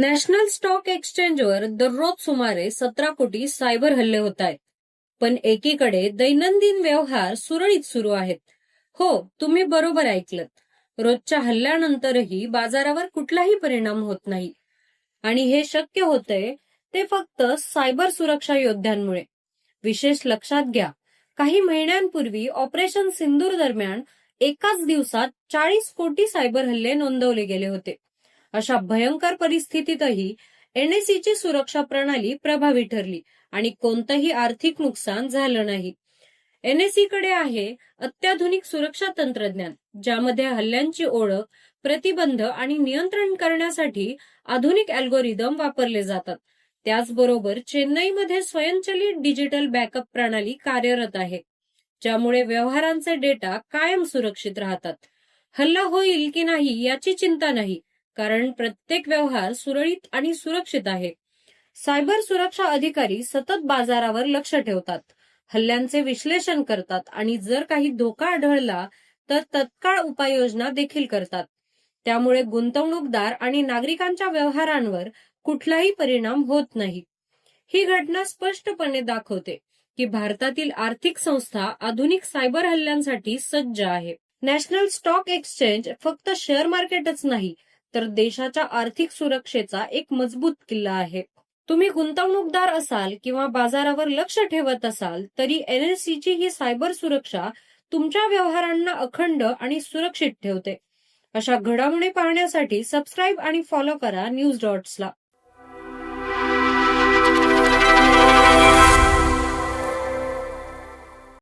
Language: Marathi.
नॅशनल स्टॉक एक्सचेंजवर दररोज सुमारे सतरा कोटी सायबर हल्ले होत आहेत. पण एकीकडे दैनंदिन व्यवहार सुरळीत सुरू आहेत. हो तुम्ही बरोबर ऐकलं रोजच्या हल्ल्यानंतरही बाजारावर कुठलाही परिणाम होत नाही. आणि हे शक्य होतंय ते फक्त सायबर सुरक्षा योद्ध्यांमुळे. विशेष लक्षात घ्या काही महिन्यांपूर्वी ऑपरेशन सिंदूर दरम्यान एकाच दिवसात चाळीस कोटी सायबर हल्ले नोंदवले गेले होते. अशा भयंकर परिस्थितीतही एनएसीची सुरक्षा प्रणाली प्रभावी ठरली आणि कोणतंही आर्थिक नुकसान झालं नाही. एनएसी कडे आहे अत्याधुनिक सुरक्षा तंत्रज्ञान ज्यामध्ये हल्ल्यांची ओळख प्रतिबंध आणि नियंत्रण करण्यासाठी आधुनिक अल्गोरिदम वापरले जातात. त्याचबरोबर चेन्नईमध्ये स्वयंचलित डिजिटल बॅकअप प्रणाली कार्यरत आहे ज्यामुळे व्यवहारांचे डेटा कायम सुरक्षित राहतात. हल्ला होईल की नाही याची चिंता नाही कारण प्रत्येक व्यवहार सुरळीत आणि सुरक्षित आहे. सायबर सुरक्षा अधिकारी सतत बाजारावर लक्ष ठेवतात. हल्ल्यांचे विश्लेषण करतात आणि जर काही धोका आढळला तर तत्काळ उपाययोजना देखील करतात. त्यामुळे गुंतवणूकदार आणि नागरिकांच्या व्यवहारांवर कुठलाही परिणाम होत नाही. ही घटना स्पष्टपणे दाखवते की भारतातील आर्थिक संस्था आधुनिक सायबर हल्ल्यांसाठी सज्ज आहे. नॅशनल स्टॉक एक्सचेंज फक्त शेअर मार्केटच नाही तर देशाच्या आर्थिक सुरक्षेचा एक मजबूत किल्ला आहे. तुम्ही गुंतवणूकदार असाल किंवा बाजारावर लक्ष ठेवत असाल तरी एनएलसीची ही सायबर सुरक्षा तुमच्या व्यवहारांना अखंड आणि सुरक्षित ठेवते. अशा घडामोडी पाहण्यासाठी सबस्क्राईब आणि फॉलो करा न्यूज डॉट्सला.